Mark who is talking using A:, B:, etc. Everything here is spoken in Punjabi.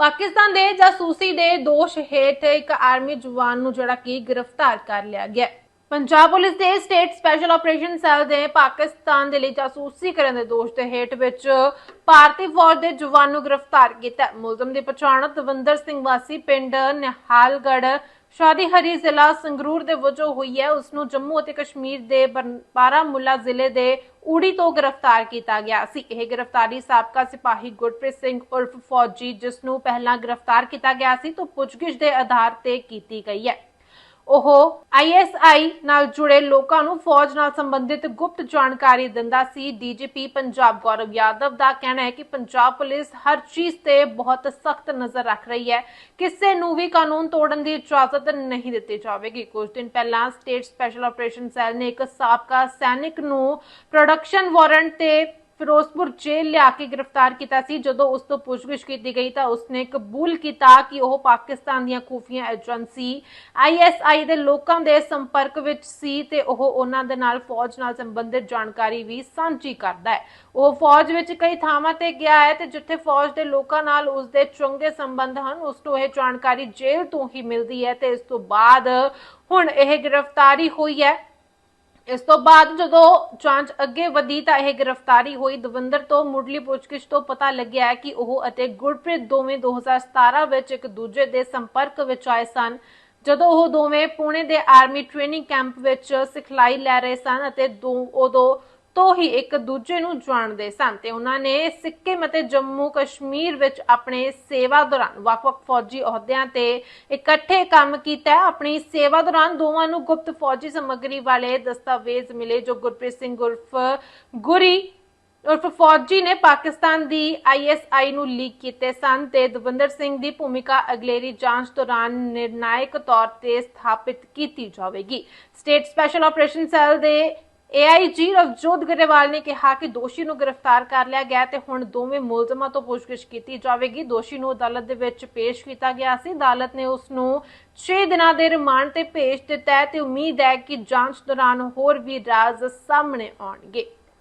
A: ਪਾਕਿਸਤਾਨ ਦੇ ਜਾਸੂਸੀ ਦੇ ਦੋਸ਼ ਹੇਠ ਇੱਕ ਆਰਮੀ ਜਵਾਨ ਨੂੰ ਜਿਹੜਾ ਕਿ ਗ੍ਰਿਫਤਾਰ ਕਰ ਲਿਆ ਗਿਆ ਪੰਜਾਬ ਪੁਲਿਸ ਦੇ ਸਟੇਟ ਸਪੈਸ਼ਲ ਆਪਰੇਸ਼ਨ ਸੈੱਲ ਦੇ ਪਾਕਿਸਤਾਨ ਦੇ ਲਈ ਜਾਸੂਸੀ ਕਰਨ ਦੇ ਦੋਸ਼ ਦੇ ਹੇਠ ਵਿੱਚ ਭਾਰਤੀ ਫੌਜ ਦੇ ਜਵਾਨ ਨੂੰ ਗ੍ਰਿਫਤਾਰ ਕੀਤਾ ਮੁਲਜ਼ਮ ਦੀ ਪਛਾਣ ਦਵਿੰਦਰ ਸਿੰਘ ਵਾਸੀ, ਪਿੰਡ ਨਿਹਾਲਗੜ੍ਹ ਸ਼ਾਦੀ ਹਰੀ ਜ਼ਿਲ੍ਹਾ ਸੰਗਰੂਰ ਦੇ ਵਜੋਂ ਹੋਈ ਹੈ। ਉਸ ਨੂੰ ਜੰਮੂ ਅਤੇ ਕਸ਼ਮੀਰ ਦੇ ਬਰ- ਜ਼ਿਲ੍ਹੇ ਦੇ ਊੜੀ ਤੋਂ ਗ੍ਰਿਫਤਾਰ ਕੀਤਾ ਗਿਆ ਸੀ। ਇਹ ਗ੍ਰਿਫਤਾਰੀ ਸਾਬਕਾ ਸਿਪਾਹੀ ਗੁਰਪ੍ਰੀਤ ਸਿੰਘ ਉਰਫ ਫੌਜੀ, ਜਿਸ ਨੂੰ ਪਹਿਲਾਂ ਗ੍ਰਿਫਤਾਰ ਕੀਤਾ ਗਿਆ ਸੀ, ਤੋਂ ਪੁੱਛਗਿੱਛ ਦੇ ਆਧਾਰ ਤੇ ਕੀਤੀ ਗਈ ਹੈ। ਉਹ ਆਈਐਸਆਈ ਨਾਲ ਜੁੜੇ ਲੋਕਾਂ ਨੂੰ ਫੌਜ ਨਾਲ ਸੰਬੰਧਿਤ ਗੁਪਤ ਜਾਣਕਾਰੀ ਦਿੰਦਾ ਸੀ। ਡੀਜੀਪੀ ਪੰਜਾਬ ਗੌਰਵ ਯਾਦਵ ਦਾ ਕਹਿਣਾ ਹੈ ਕਿ ਪੰਜਾਬ ਪੁਲਿਸ ਹਰ ਚੀਜ਼ ਤੇ ਬਹੁਤ ਸਖਤ ਨਜ਼ਰ ਰੱਖ ਰਹੀ ਹੈ। ਕਿਸੇ ਨੂੰ ਵੀ ਕਾਨੂੰਨ ਤੋੜਨ ਦੀ ਇਜਾਜ਼ਤ ਨਹੀਂ ਦਿੱਤੀ ਜਾਵੇਗੀ। ਕੁਝ ਦਿਨ ਪਹਿਲਾਂ ਸਟੇਟ ਸਪੈਸ਼ਲ ਆਪਰੇਸ਼ਨ ਸੈੱਲ ਨੇ ਇੱਕ ਸਾਬਕਾ ਸੈਨਿਕ ਨੂੰ ਪ੍ਰੋਡਕਸ਼ਨ ਵਾਰੰਟ ਤੇ ਫਿਰੋਜ਼ਪੁਰ ਜੇਲ੍ਹ ਲਿਆ ਕੇ ਗ੍ਰਿਫਤਾਰ ਕੀਤਾ ਸੀ। ਜਦੋਂ ਉਸ ਤੋਂ ਪੁੱਛਗਿੱਛ ਕੀਤੀ ਗਈ ਤਾਂ ਉਸਨੇ ਕਬੂਲ ਕੀਤਾ ਕਿ ਉਹ ਪਾਕਿਸਤਾਨ ਦੀਆਂ ਖੂਫੀਆ ਏਜੰਸੀ ਆਈਐਸਆਈ ਦੇ ਲੋਕਾਂ ਦੇ ਸੰਪਰਕ ਵਿੱਚ ਸੀ ਤੇ ਉਹ ਉਹਨਾਂ ਦੇ ਨਾਲ ਫੌਜ ਨਾਲ ਸੰਬੰਧਿਤ ਜਾਣਕਾਰੀ ਵੀ ਸਾਂਝੀ ਕਰਦਾ ਹੈ। ਉਹ ਫੌਜ ਵਿੱਚ ਕਈ ਥਾਵਾਂ ਤੇ ਗਿਆ ਹੈ ਤੇ ਜਿੱਥੇ ਫੌਜ ਦੇ ਲੋਕਾਂ ਨਾਲ ਉਸ ਦੇ ਚੰਗੇ ਸੰਬੰਧ ਹਨ, ਉਸ ਤੋਂ ਇਹ ਜਾਣਕਾਰੀ ਜੇਲ੍ਹ ਤੋਂ ਹੀ ਮਿਲਦੀ ਹੈ ਤੇ ਇਸ ਤੋਂ ਬਾਅਦ ਹੁਣ ਇਹ ਗ੍ਰਿਫਤਾਰੀ ਹੋਈ ਹੈ। ਇਸ ਤੋਂ ਬਾਅਦ ਜਦੋਂ ਜਾਂਚ ਅੱਗੇ ਵਧੀ ਤਾਂ ਇਹ ਗ੍ਰਿਫਤਾਰੀ ਹੋਈ। ਦਵਿੰਦਰ ਤੋਂ ਮੁੱਢਲੀ ਪੁੱਛਗਿੱਛ ਤੋਂ ਪਤਾ ਲੱਗਿਆ ਕਿ ਉਹ ਅਤੇ ਗੁਰਪ੍ਰੀਤ ਦੋਵੇਂ 2017 ਵਿੱਚ ਇੱਕ ਦੂਜੇ ਦੇ ਸੰਪਰਕ ਵਿੱਚ ਆਏ ਸਨ। ਜਦੋਂ ਉਹ ਦੋਵੇਂ ਪੁਣੇ ਦੇ ਆਰਮੀ ਟ੍ਰੇਨਿੰਗ ਕੈਂਪ ਵਿੱਚ ਸਿਖਲਾਈ ਲੈ ਰਹੇ ਸਨ ਅਤੇ ਦੋ ਉਦੋਂ ਤੋਂ ਹੀ ਇੱਕ ਦੂਜੇ ਨੂੰ ਜਾਣਦੇ ਸਨ ਤੇ ਉਹਨਾਂ ਨੇ ਸਿੱਕਿਮ ਅਤੇ ਜੰਮੂ ਕਸ਼ਮੀਰ ਵਿੱਚ ਆਪਣੇ ਸੇਵਾ ਦੌਰਾਨ ਵੱਖ-ਵੱਖ ਫੌਜੀ ਅਹੁਦਿਆਂ ਤੇ ਇਕੱਠੇ ਕੰਮ ਕੀਤਾ। ਆਪਣੀ ਸੇਵਾ ਦੌਰਾਨ ਦੋਵਾਂ ਨੂੰ ਗੁਪਤ ਫੌਜੀ ਸਮੱਗਰੀ ਵਾਲੇ ਦਸਤਾਵੇਜ਼ ਮਿਲੇ ਜੋ ਗੁਰਪ੍ਰੀਤ ਸਿੰਘ ਉਰਫ ਗੁਰੀ ਉਰਫ ਫੌਜੀ ਨੇ ਪਾਕਿਸਤਾਨ ਦੀ ਆਈਐਸਆਈ ਨੂੰ ਲੀਕ ਕੀਤੇ ਸਨ ਤੇ ਦਵਿੰਦਰ ਸਿੰਘ ਦੀ ਭੂਮਿਕਾ ਅਗਲੇਰੀ ਜਾਂਚ ਦੌਰਾਨ ਨਿਰਣਾਇਕ ਤੌਰ ਤੇ ਸਥਾਪਿਤ ਕੀਤੀ ਜਾਵੇਗੀ। ਸਟੇਟ ਸਪੈਸ਼ਲ ਆਪਰੇਸ਼ਨ ਸੈੱਲ ਦੇ ਏਆਈਜੀ ਰਵਜੋਤ ਗਰੇਵਾਲ ਨੇ ਕਿਹਾ ਕਿ ਦੋਸ਼ੀ ਨੂੰ ਗ੍ਰਿਫਤਾਰ ਕਰ ਲਿਆ ਗਿਆ ਤੇ ਹੁਣ ਦੋਵੇਂ ਮੁਲਜ਼ਮਾਂ ਤੋਂ ਪੁੱਛਗਿੱਛ ਕੀਤੀ ਜਾਵੇਗੀ। ਦੋਸ਼ੀ ਨੂੰ ਅਦਾਲਤ ਦੇ ਵਿੱਚ ਪੇਸ਼ ਕੀਤਾ ਗਿਆ ਸੀ। ਅਦਾਲਤ ਨੇ ਉਸ ਨੂੰ 6 ਦਿਨਾਂ ਦੇ ਰਿਮਾਂਡ ਤੇ ਭੇਜ ਦਿੱਤਾ ਹੈ ਤੇ ਉਮੀਦ ਹੈ ਕਿ ਜਾਂਚ ਦੌਰਾਨ ਹੋਰ ਵੀ ਰਾਜ਼ ਸਾਹਮਣੇ ਆਉਣਗੇ।